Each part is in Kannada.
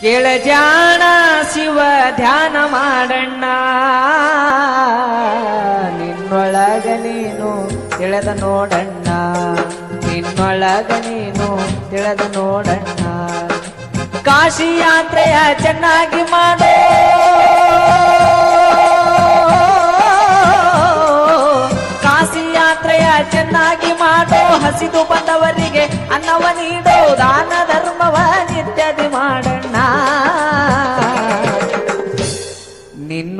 ಕೇಳ ಜಾಣ ಶಿವ ಧ್ಯಾನ ಮಾಡಣ್ಣ. ನಿನ್ನೊಳಗ ನೀನು ತಿಳಿದ ನೋಡಣ್ಣ. ನಿನ್ನೊಳಗ ನೀನು ತಿಳಿದ ನೋಡಣ್ಣ. ಕಾಶಿ ಯಾತ್ರೆಯ ಚೆನ್ನಾಗಿ ಮಾಡೋ. ಕಾಶಿ ಯಾತ್ರೆಯ ಚೆನ್ನಾಗಿ ಮಾಡೋ. ಹಸಿದು ಬಂದವರಿಗೆ ಅನ್ನವ ನೀಡೋ ದಾನ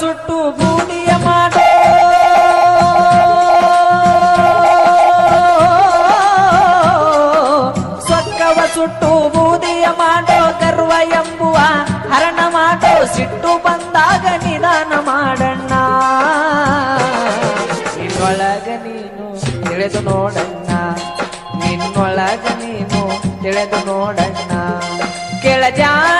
ಸುಟ್ಟು ಬೂದಿಯ ಮಾಡೋ ಸೊಕ್ಕವ ಸುಟ್ಟು ಬೂದಿಯ ಮಾಡೋ ಗರ್ವ ಎಂಬುವ ಹರಣ ಮಾಡೋ ಸಿಟ್ಟು ಬಂದಾಗ ನಿಧಾನ ಮಾಡಣ್ಣ ನಿನ್ನೊಳಗ ನೀನು ತಿಳಿದು ನೋಡಣ್ಣ ನಿನ್ನೊಳಗ ನೀನು ತಿಳಿದು ನೋಡಣ್ಣ ಕೆಳಜಾನ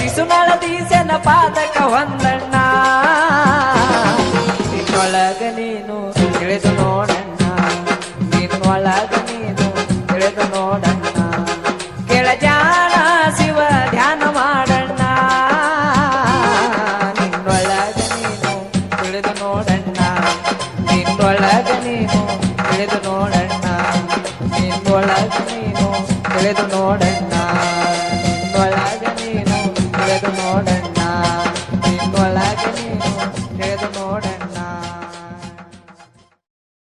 ಹಿಡಿಯೋ ಶಿಶುನಾಳ ದೀಸನ ಪಾದಕ ಹೊಂದಣ್ಣ. ನಿನ್ನೊಳಗ ನೀನು ತಿಳಿದು ನೋಡಣ್ಣ. ನಿನ್ನೊಳಗ ನೀನು ತಿಳಿದು ನೋಡಣ್ಣ. ಕೆಳಜಾಣ ಶಿವ ಧ್ಯಾನ ಮಾಡಣ್ಣ. ನಿನ್ನೊಳಗ ನೀನು ತಿಳಿದು ನೋಡಣ್ಣ. ನಿನ್ನೊಳಗ ನೀನು ತಿಳಿದು ನೋಡಣ್ಣ. ನಿನ್ನೊಳಗ ನೀನು ತಿಳಿದು ನೋಡಣ್ಣ. not